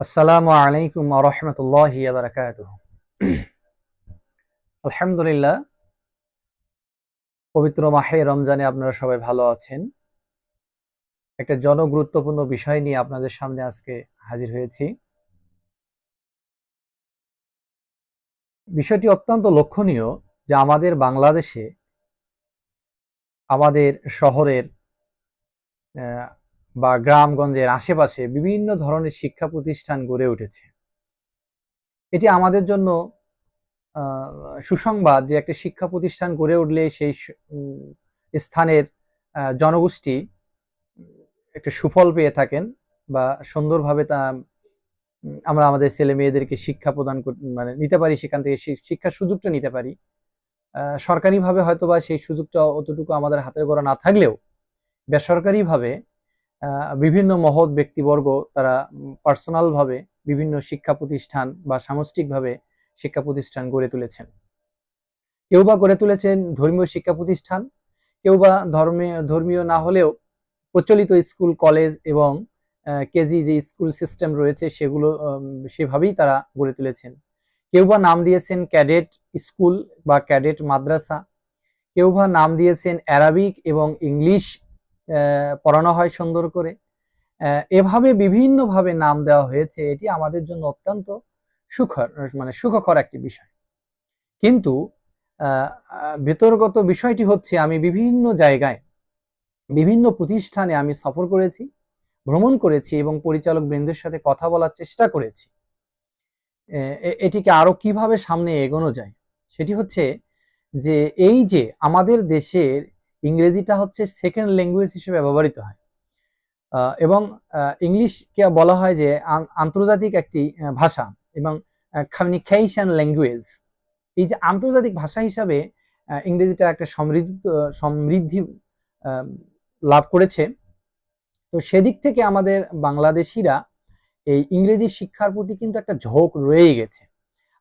আসসালামু আলাইকুম রহমতুল্লাহ বারকাত আলহামদুলিল্লাহ, পবিত্র মাহে রমজানে আপনারা সবাই ভালো আছেন। একটা জনগুরুত্বপূর্ণ বিষয় নিয়ে আপনাদের সামনে আজকে হাজির হয়েছি। বিষয়টি অত্যন্ত লক্ষণীয় যে আমাদের বাংলাদেশে আমাদের শহরের বা গ্রামগঞ্জের আশেপাশে বিভিন্ন ধরনের শিক্ষা প্রতিষ্ঠান গড়ে উঠেছে। এটি আমাদের জন্য সুসংবাদ যে একটা শিক্ষা প্রতিষ্ঠান গড়ে উঠলে সেই স্থানের জনগোষ্ঠী একটা সুফল পেয়ে থাকেন বা সুন্দরভাবে তা আমরা আমাদের ছেলে মেয়েদেরকে শিক্ষা প্রদান মানে নিতে পারি, সেখান থেকে শিক্ষার সুযোগটা নিতে পারি। সরকারিভাবে হয়তো বা সেই সুযোগটা অতটুকু আমাদের হাতের গড়া না থাকলেও বেসরকারিভাবে বিভিন্ন মহৎ ব্যক্তিবর্গ তারা পার্সোনালভাবে বিভিন্ন শিক্ষা প্রতিষ্ঠান বা সামষ্টিকভাবে শিক্ষা প্রতিষ্ঠান গড়ে তুলেছেন। কেউ বা গড়ে তুলেছেন ধর্মীয় শিক্ষা প্রতিষ্ঠান কেউ বা ধর্মীয় ধর্মীয় না হলেও প্রচলিত স্কুল, কলেজ এবং কেজি যে স্কুল সিস্টেম রয়েছে সেগুলো সেভাবেই তারা গড়ে তুলেছেন। কেউ বা নাম দিয়েছেন ক্যাডেট স্কুল বা ক্যাডেট মাদ্রাসা, কেউ বা নাম দিয়েছেন অ্যারাবিক এবং ইংলিশ পড়ানো হয় সুন্দর করে। এভাবে বিভিন্নভাবে নাম দেওয়া হয়েছে, এটি আমাদের জন্য অত্যন্ত সুখর মানে সুখকর একটি বিষয়। কিন্তু ভেতরগত বিষয়টি হচ্ছে, আমি বিভিন্ন জায়গায়, বিভিন্ন প্রতিষ্ঠানে আমি সফর করেছি, ভ্রমণ করেছি এবং পরিচালক বৃন্দের সাথে কথা বলার চেষ্টা করেছি। এটিকে আরও কীভাবে সামনে এগোনো যায়? সেটি হচ্ছে যে, এই যে আমাদের দেশের ইংরেজিটা হচ্ছে সেকেন্ড ল্যাঙ্গুয়েজ হিসেবে ব্যবহৃত হয়। এবং ইংলিশকে বলা হয় যে আন্তর্জাতিক একটি ভাষা এবং কমিউনিকেশন ল্যাঙ্গুয়েজ এই যে আন্তর্জাতিক ভাষা হিসাবে ইংরেজিটা একটা সমৃদ্ধ, সমৃদ্ধি লাভ করেছে। তো সেদিক থেকে আমাদের বাংলাদেশিরা এই ইংরেজি শিক্ষার প্রতি কিন্তু একটা ঝোঁক রয়েই গেছে।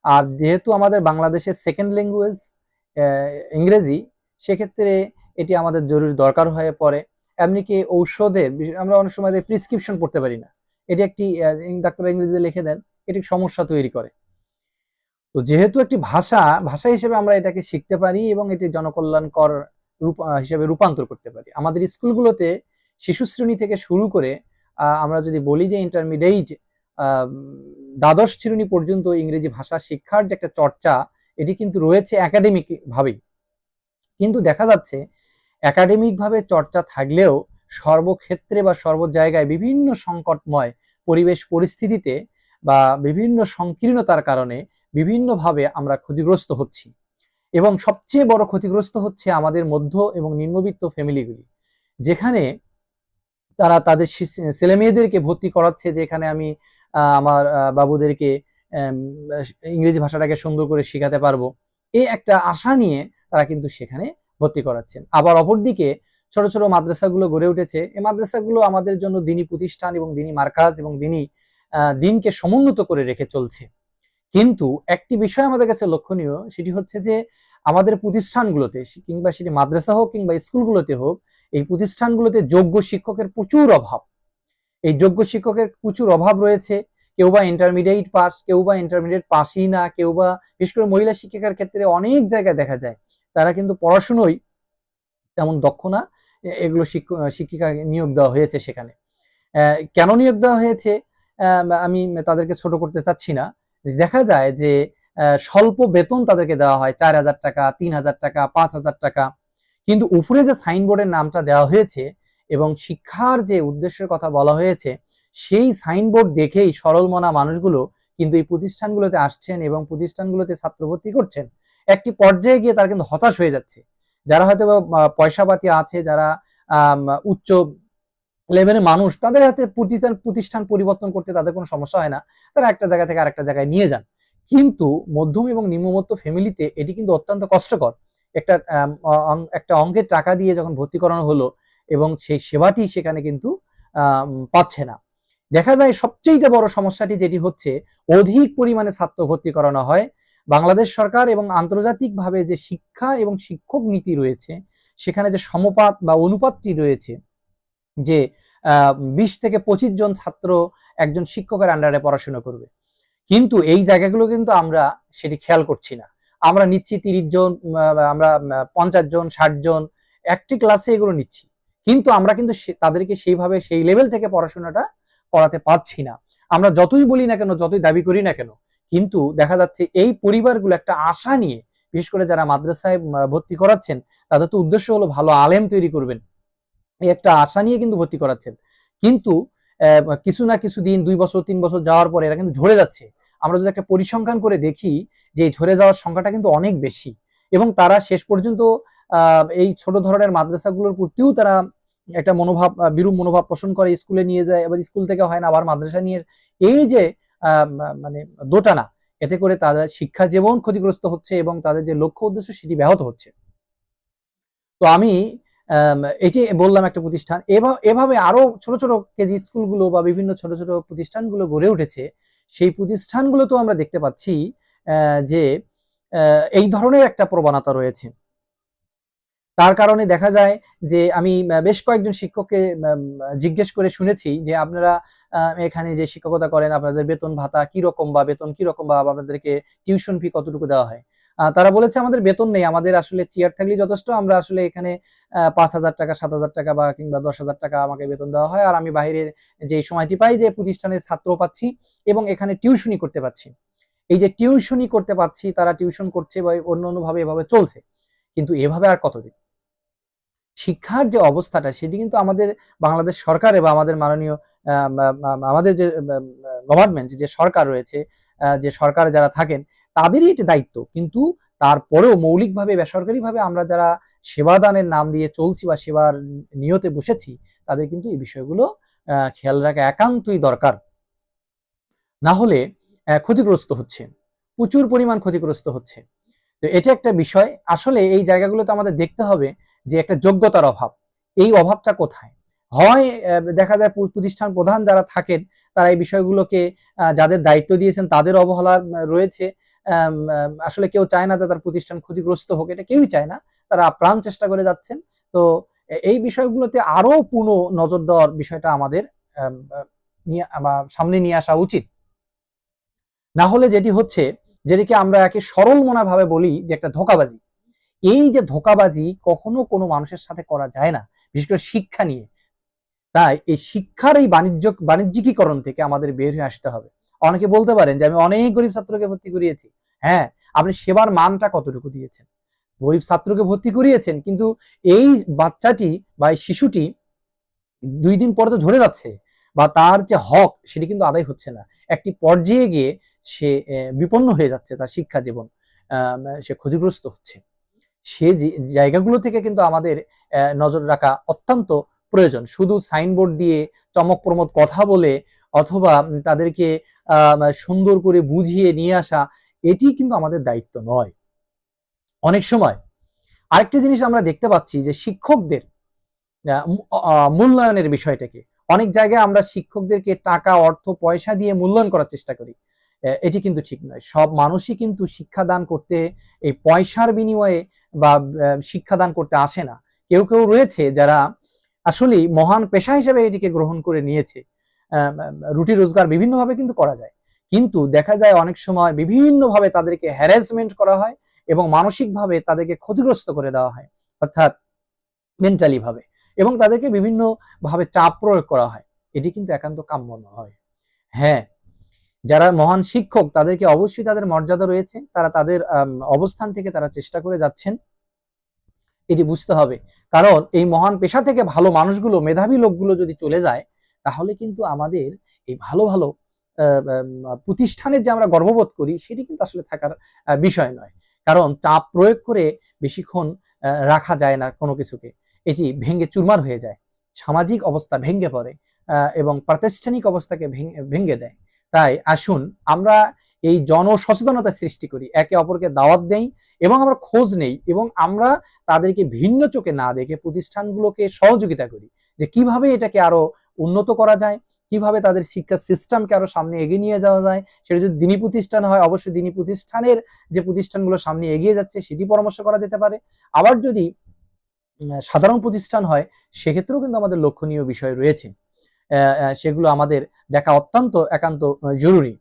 আর যেহেতু আমাদের বাংলাদেশের সেকেন্ড ল্যাঙ্গুয়েজ ইংরেজি, সেক্ষেত্রে এটি আমাদের জরুরি দরকার হয়ে পড়ে। এমনকি ঔষধের আমরা অনেক সময় প্রিসক্রিপশন পড়তে পারি না। এটি একটি ডাক্তার ইংরেজিতে লিখে দেন, এটি সমস্যা তৈরি করে। তো যেহেতু একটি ভাষা ভাষা হিসেবে আমরা এটাকে শিখতে পারি এবং এটি জনকল্যাণকর রূপ হিসেবে রূপান্তর করতে পারি। আমাদের স্কুলগুলোতে শিশু শ্রেণি থেকে শুরু করে আমরা যদি বলি যে ইন্টারমিডিয়েট দ্বাদশ শ্রেণি পর্যন্ত ইংরেজি ভাষা শিক্ষার যে একটা চর্চা, এটি কিন্তু রয়েছে একাডেমিক ভাবেই কিন্তু দেখা যাচ্ছে একাডেমিকভাবে চর্চা থাকলেও সর্বক্ষেত্রে বা সর্ব জায়গায় বিভিন্ন সংকটময় পরিবেশ পরিস্থিতিতে বা বিভিন্ন সংকীর্ণতার কারণে বিভিন্নভাবে আমরা ক্ষতিগ্রস্ত হচ্ছি। এবং সবচেয়ে বড় ক্ষতিগ্রস্ত হচ্ছে আমাদের মধ্য এবং নিম্নবিত্ত ফ্যামিলিগুলি। যেখানে তারা তাদের ছেলে মেয়েদেরকে ভর্তি করাচ্ছে, যেখানে আমি আমার বাবুদেরকে ইংরেজি ভাষাটাকে সুন্দর করে শেখাতে পারব। এই একটা আশা নিয়ে তারা কিন্তু সেখানে ভর্তি করাচ্ছেন। আবার অপরদিকে ছোট ছোট মাদ্রাসাগুলো গড়ে উঠেছে। এই মাদ্রাসাগুলো আমাদের জন্য দিনী প্রতিষ্ঠান এবং দিনী মার্কাজ এবং দিনী দিনকে সমুন্নত করে রেখে চলছে। কিন্তু একটি বিষয় আমাদের কাছে লক্ষণীয়, সেটি হচ্ছে যে আমাদের প্রতিষ্ঠানগুলোতে কিংবা সেটি মাদ্রাসা হোক কিংবা স্কুলগুলোতে হোক, এই প্রতিষ্ঠানগুলোতে যোগ্য শিক্ষকের প্রচুর অভাব। এই যোগ্য শিক্ষকের প্রচুর অভাব রয়েছে। কেউ বা ইন্টারমিডিয়েট পাস কেউ বা ইন্টারমিডিয়েট পাসই না, কেউ বা, বিশেষ করে মহিলা শিক্ষিকার ক্ষেত্রে অনেক জায়গায় দেখা যায় তারা কিন্তু পড়াশুনোই তেমন দক্ষ না। এগুলো শিক্ষিকা নিয়োগ দেওয়া হয়েছে সেখানে। কেন নিয়োগ দেওয়া হয়েছে? আমি তাদেরকে ছোট করতে চাচ্ছি না। দেখা যায় যে স্বল্প বেতন তাদেরকে দেওয়া হয়, চার হাজার টাকা, তিন হাজার টাকা, পাঁচ হাজার টাকা। কিন্তু উপরে যে সাইনবোর্ডের নামটা দেওয়া হয়েছে এবং শিক্ষার যে উদ্দেশ্যের কথা বলা হয়েছে, সেই সাইনবোর্ড দেখেই সরল মনা মানুষগুলো কিন্তু এই প্রতিষ্ঠানগুলোতে আসছেন এবং প্রতিষ্ঠানগুলোতে ছাত্র ভর্তি করছেন। একটি পর্যায়ে গিয়ে তারা কিন্তু হতাশ হয়ে যাচ্ছে। যারা হয়তো পয়সাপাতি আছে, যারা উচ্চ লেভেলের মানুষ, তাদের হাতে প্রতিষ্ঠান প্রতিষ্ঠান পরিবর্তন করতে তাদের কোনো সমস্যা হয় না। তারা একটা জায়গা থেকে আরেকটা জায়গায় নিয়ে যান। কিন্তু মধ্যম এবং নিম্নমত্ত ফ্যামিলিতে এটি কিন্তু অত্যন্ত কষ্টকর। একটা একটা অঙ্কের টাকা দিয়ে যখন ভর্তি করানো হলো এবং সেই সেবাটি সেখানে কিন্তু পাচ্ছে না। দেখা যায় সবচেয়ে বড় সমস্যাটি যেটি হচ্ছে, অধিক পরিমাণে ছাত্র ভর্তি করানো হয় বাংলাদেশ সরকার এবং আন্তর্জাতিকভাবে যে শিক্ষা এবং শিক্ষক নীতি রয়েছে, সেখানে যে সমপাত বা অনুপাতটি রয়েছে, যে বিশ থেকে পঁচিশ জন ছাত্র একজন শিক্ষকের আন্ডারে পড়াশোনা করবে। কিন্তু এই জায়গাগুলো কিন্তু আমরা সেটি খেয়াল করছি না। আমরা নিচ্ছি তিরিশ জন আমরা পঞ্চাশ জন, ষাট জন, একটি ক্লাসে এগুলো নিচ্ছি। কিন্তু আমরা কিন্তু তাদেরকে সেইভাবে সেই লেভেল থেকে পড়াশোনাটা করাতে পারছি না। আমরা যতই বলি না কেন, যতই দাবি করি না কেন কিন্তু দেখা যাচ্ছে এই পরিবারগুলো একটা আশা নিয়ে, বিশেষ করে যারা মাদ্রাসায় ভর্তি করাচ্ছেন, তাদের তো উদ্দেশ্য হলো ভালো আলেম তৈরি করবেন। এই একটা আশা নিয়ে কিন্তু ভর্তি করাচ্ছেন। কিন্তু কিছু না কিছু দিন, দুই বছর, তিন বছর যাওয়ার পরে এরা কিন্তু ঝরে যাচ্ছে। আমরা যদি একটা পরিসংখ্যান করে দেখি যে ঝরে যাওয়ার সংখ্যাটা কিন্তু অনেক বেশি। এবং তারা শেষ পর্যন্ত এই ছোট ধরনের মাদ্রাসাগুলোর প্রতিও তারা একটা মনোভাব বিরূপ মনোভাব পোষণ করে, স্কুলে নিয়ে যায় এবার স্কুল থেকে হয় না, আবার মাদ্রাসা নিয়ে। এই যে মানে দোটানা এতে করে তাদের শিক্ষা জীবন ক্ষতিগ্রস্ত হচ্ছে এবং তাদের যে লক্ষ্য উদ্দেশ্য সেটি ব্যাহত হচ্ছে। তো আমি এটি বললাম একটা প্রতিষ্ঠান। এভা- এভাবে আরও ছোট ছোট কেজি স্কুলগুলো বা বিভিন্ন ছোট ছোট প্রতিষ্ঠানগুলো গড়ে উঠেছে, সেই প্রতিষ্ঠানগুলো তো আমরা দেখতে পাচ্ছি যে এই ধরনের একটা প্রবণতা রয়েছে। তার কারণে দেখা যায় যে আমি বেশ কয়েকজন শিক্ষককে জিজ্ঞেস করে শুনেছি যে আপনারা এখানে যে শিক্ষকতা করেন, আপনাদের বেতন ভাতা কি রকম বা বেতন কি রকম বা আপনাদেরকে টিউশন ফি কতটুকু দেওয়া হয়? তারা বলেছে আমাদের বেতন নেই, আমাদের আসলে চেয়ার থাকলে যথেষ্ট, আমরা আসলে এখানে পাঁচ হাজার টাকা, সাত হাজার টাকা বা কিংবা দশ হাজার টাকা আমাকে বেতন দেওয়া হয়, আর আমি বাইরে যে সময়টি পাই যে প্রতিষ্ঠানের ছাত্র পাচ্ছি এবং এখানে টিউশনই করতে পাচ্ছি। এই যে টিউশনই করতে পাচ্ছি, তারা টিউশন করছে বা অন্য অন্য ভাবে এভাবে চলছে, কিন্তু এভাবে আর কতদিন? শিক্ষার যে অবস্থাটা, সেটি কিন্তু আমাদের বাংলাদেশ সরকারে বা আমাদের মাননীয় আমাদের যে গভর্নমেন্ট যে সরকার রয়েছে যে সরকার যারা থাকেন, তাদেরই এটি দায়িত্ব। কিন্তু তারপরেও মৌলিকভাবে, বেসরকারিভাবে আমরা যারা সেবাদানের নাম দিয়ে চলছি বা সেবার নিয়তে বসেছি, তাদের কিন্তু এই বিষয়গুলো খেয়াল রাখা একান্তই দরকার। না হলে ক্ষতিগ্রস্ত হচ্ছে। প্রচুর পরিমাণ ক্ষতিগ্রস্ত হচ্ছে। তো এটা একটা বিষয়। আসলে এই জায়গাগুলোতে আমাদের দেখতে হবে যে একটা যোগ্যতার অভাব। এই অভাবটা কোথায়? হয় দেখা যায় প্রতিষ্ঠান প্রধান যারা থাকেন, তারা এই বিষয়গুলোকে যাদের দায়িত্ব দিয়েছেন, তাদের অবহেলা রয়েছে। আসলে কেউ চায় না যে তার প্রতিষ্ঠান ক্ষতিগ্রস্ত হোক, এটা কেউই চায় না। তারা আপ্রাণ চেষ্টা করে যাচ্ছেন। তো এই বিষয়গুলোতে আরও পূর্ণ নজর দেওয়ার বিষয়টা আমাদের নিয়ে সামনে নিয়ে আসা উচিত। না হলে যেটি হচ্ছে, যেটিকে আমরা একে সরল মনা ভাবে বলি যে একটা ধোকাবাজি। এই যে ধোকাবাজি কখনো কোনো মানুষের সাথে করা যায় না, বিশেষ করে শিক্ষা নিয়ে। তাই এই শিক্ষার এই বাণিজ্য, বাণিজ্যিকীকরণ থেকে আমাদের বের হয়ে আসতে হবে। অনেকে বলতে পারেন যে, আমি অনেক গরিব ছাত্রকে ভর্তি করিয়েছি। হ্যাঁ আপনি সেবার মানটা কতটুকু দিয়েছেন? গরিব ছাত্রকে ভর্তি করিয়েছেন, কিন্তু এই বাচ্চাটি বা এই শিশুটি দুই দিন পরে তো ঝরে যাচ্ছে বা তার যে হক, সেটি কিন্তু আদায় হচ্ছে না। একটি পর্যায়ে গিয়ে সে বিপন্ন হয়ে যাচ্ছে তার শিক্ষা জীবন। সে ক্ষতিগ্রস্ত হচ্ছে। সে জায়গাগুলো থেকে কিন্তু আমাদের নজর রাখা অত্যন্ত প্রয়োজন। শুধু সাইনবোর্ড দিয়ে চমক প্রমোদ কথা বলে অথবা তাদেরকে সুন্দর করে বুঝিয়ে নিয়ে আসা, এটি কিন্তু আমাদের দায়িত্ব নয়। অনেক সময় আরেকটি জিনিস আমরা দেখতে পাচ্ছি যে শিক্ষকদের মূল্যায়নের বিষয়টাকে। অনেক জায়গায় আমরা শিক্ষকদেরকে টাকা, অর্থ, পয়সা দিয়ে মূল্যায়ন করার চেষ্টা করি। এটি কিন্তু ঠিক নয়। সব মানুষই কিন্তু শিক্ষাদান করতে, এই পয়সার বিনিময়ে বা শিক্ষাদান করতে আসে না। কেউ কেউ রয়েছে যারা আসলে মহান পেশা হিসেবে এটিকে গ্রহণ করে নিয়েছে। রুটি রোজগার বিভিন্নভাবে কিন্তু করা যায়। কিন্তু দেখা যায় অনেক সময় বিভিন্নভাবে তাদেরকে হ্যারাসমেন্ট করা হয় এবং মানসিকভাবে তাদেরকে ক্ষতিগ্রস্ত করে দেওয়া হয়, অর্থাৎ মেন্টালি ভাবে এবং তাদেরকে বিভিন্ন ভাবে চাপ প্রয়োগ করা হয়। এটি কিন্তু একান্ত কাম্য নয়। হ্যাঁ যারা মহান শিক্ষক, তাদেরকে অবশ্যই তাদের মর্যাদা রয়েছে। তারা তাদের অবস্থান থেকে তারা চেষ্টা করে যাচ্ছেন। এটি বুঝতে হবে। কারণ এই মহান পেশা থেকে ভালো মানুষগুলো, মেধাবী লোকগুলো যদি চলে যায়, তাহলে কিন্তু আমাদের এই ভালো ভালো প্রতিষ্ঠানের যে আমরা গর্ববোধ করি, সেটি কিন্তু আসলে থাকার বিষয় নয়। কারণ চাপ প্রয়োগ করে বেশিক্ষণ রাখা যায় না কোনো কিছুকে। এটি ভেঙ্গে চুরমার হয়ে যায়। সামাজিক অবস্থা ভেঙ্গে পড়ে এবং প্রাতিষ্ঠানিক অবস্থাকে ভেঙে ভেঙে দেয়। তাই আসুন আমরা এই জনসচেতনতা সৃষ্টি করি, একে অপরকে দাওয়াত দেই এবং আমরা খোঁজ নেই এবং আমরা তাদেরকে ভিন্ন চোখে না দেখে প্রতিষ্ঠানগুলোকে সহযোগিতা করি যে কীভাবে এটাকে আরও উন্নত করা যায়, কীভাবে তাদের শিক্ষা সিস্টেমকে আরও সামনে এগিয়ে নিয়ে যাওয়া যায়। সেটা যদি দিনী প্রতিষ্ঠান হয়, অবশ্যই দিনী প্রতিষ্ঠানের যে প্রতিষ্ঠানগুলো সামনে এগিয়ে যাচ্ছে সেটি পরামর্শ করা যেতে পারে। আবার যদি সাধারণ প্রতিষ্ঠান হয়, সেক্ষেত্রেও কিন্তু আমাদের লক্ষণীয় বিষয় রয়েছে। সেগুলো আমাদের দেখা অত্যন্ত একান্ত জরুরি।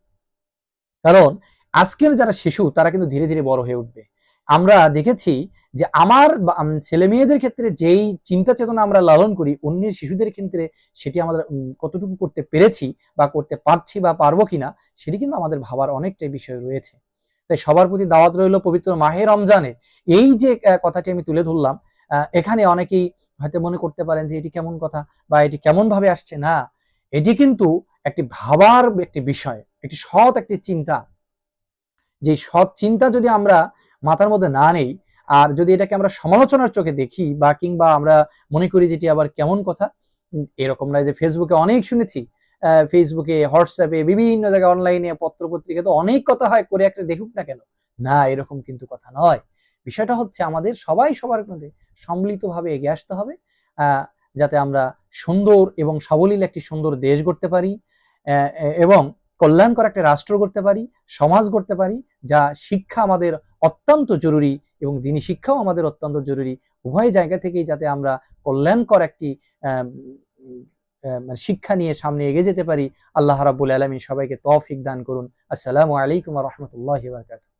কারণ আজকের যারা শিশু, তারা কিন্তু ধীরে ধীরে বড় হয়ে উঠবে। আমরা দেখেছি যে আমার ছেলে মেয়েদের ক্ষেত্রে যেই চিন্তা চেতনা আমরা লালন করি, অন্যের শিশুদের ক্ষেত্রে সেটি আমাদের কতটুকু করতে পেরেছি বা করতে পারছি বা পারব কিনা, সেটি কিন্তু আমাদের ভাবার অনেকটাই বিষয় রয়েছে। তাই সবার প্রতি দাওয়াত রইল পবিত্র মাহে রমজানে এই যে কথাটি আমি তুলে ধরলাম এখানে অনেকেই হয়তো মনে করতে পারেন যে এটি কেমন কথা বা এটি কেমন ভাবে আসছে। না, এটি কিন্তু একটি ভাবার একটি বিষয়, একটি সৎ একটি চিন্তা। যে সৎ চিন্তা যদি আমরা মাথার মধ্যে না নেই, আর যদি এটাকে আমরা সমালোচনার চোখে দেখি বা কিংবা আমরা মনে করি যেটি আবার কেমন কথা এরকম নয় যে ফেসবুকে অনেক শুনেছি ফেসবুকে হোয়াটসঅ্যাপে বিভিন্ন জায়গায় অনলাইনে পত্র পত্রিকা তো অনেক কথা হয়, করে একটা দেখুক না কেন? না, এরকম কিন্তু কথা নয়। বিষয়টা হচ্ছে আমাদের সবাই সবার মধ্যে সম্মিলিতভাবে এগিয়ে আসতে হবে যাতে আমরা সুন্দর এবং সাবলীল একটি সুন্দর দেশ গড়তে পারি এবং কল্যাণকর একটা রাষ্ট্র করতে পারি, সমাজ করতে পারি, যা শিক্ষা আমাদের অত্যন্ত জরুরি এবং দিনী শিক্ষাও আমাদের অত্যন্ত জরুরি। উভয় জায়গা থেকেই যাতে আমরা কল্যাণকর একটি মানে শিক্ষা নিয়ে সামনে এগিয়ে যেতে পারি, আল্লাহ রাব্বুল আলামিন সবাইকে তৌফিক দান করুন। আসসালামু আলাইকুম রাহমাতুল্লাহি ওয়া বারাকাতুহু।